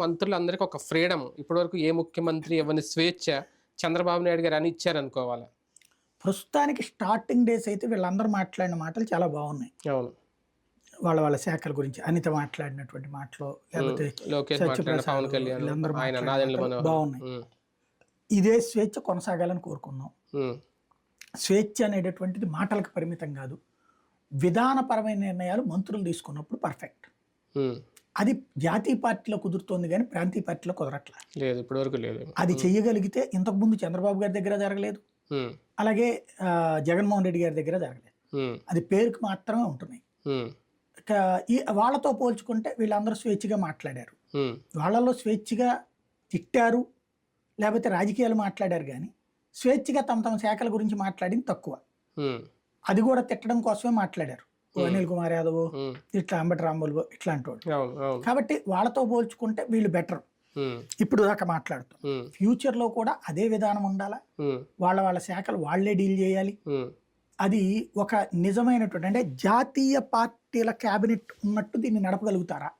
మంత్రులందరికీ ఒక ఫ్రీడమ్. ఇప్పటివరకు ఏ ముఖ్యమంత్రి ఎవరిని స్వేచ్ఛ చంద్రబాబు నాయుడు గారు అని ఇచ్చారనుకోవాలి ప్రస్తుతానికి స్టార్టింగ్ డేస్ అయితే వీళ్ళందరూ మాట్లాడిన మాటలు చాలా బాగున్నాయి. అవును. వాళ్ళ వాళ్ళ శాఖల గురించి అనిత మాట్లాడినటువంటి మాటలు లేకపోతే బాగున్నాయి. ఇదే స్వేచ్ఛ కొనసాగాలని కోరుకుందాం స్వేచ్ఛ అనేటటువంటిది మాటలకు పరిమితం కాదు. విధానపరమైన నిర్ణయాలు మంత్రులు తీసుకున్నప్పుడు పర్ఫెక్ట్. అది జాతీయ పార్టీలో కుదురుతోంది కానీ ప్రాంతీయ పార్టీలో కుదరట్ల. లేదు ఇప్పటివరకు లేదు. అది చెయ్యగలిగితే ఇంతకుముందు చంద్రబాబు గారి దగ్గర జరగలేదు. అలాగే జగన్మోహన్ రెడ్డి గారి దగ్గర జరగలేదు. అది పేరుకు మాత్రమే ఉంటున్నాయి. ఈ వాళ్ళతో పోల్చుకుంటే వీళ్ళందరూ స్వేచ్ఛగా మాట్లాడారు. వాళ్ళలో స్వేచ్ఛగా తిట్టారు లేకపోతే రాజకీయాలు మాట్లాడారు కానీ స్వేచ్ఛగా తమ తమ శాఖల గురించి మాట్లాడింది తక్కువ. అది కూడా తిట్టడం కోసమే మాట్లాడారు. అనిల్ కుమార్ యాదవ్. ఇట్లా అంబటి రాంబోలు ఇట్లాంటి వాళ్ళు. కాబట్టి వాళ్ళతో పోల్చుకుంటే వీళ్ళు బెటర్. ఇప్పుడు దాకా మాట్లాడుతాం. ఉమ్, ఫ్యూచర్లో కూడా అదే విధానం ఉండాలా? వాళ్ళ వాళ్ళ శాఖలు వాళ్ళే డీల్ చేయాలి? అది ఒక నిజమైనటువంటి అంటే జాతీయ పార్టీల క్యాబినెట్ ఉన్నట్టు దీన్ని నడపగలుగుతారా?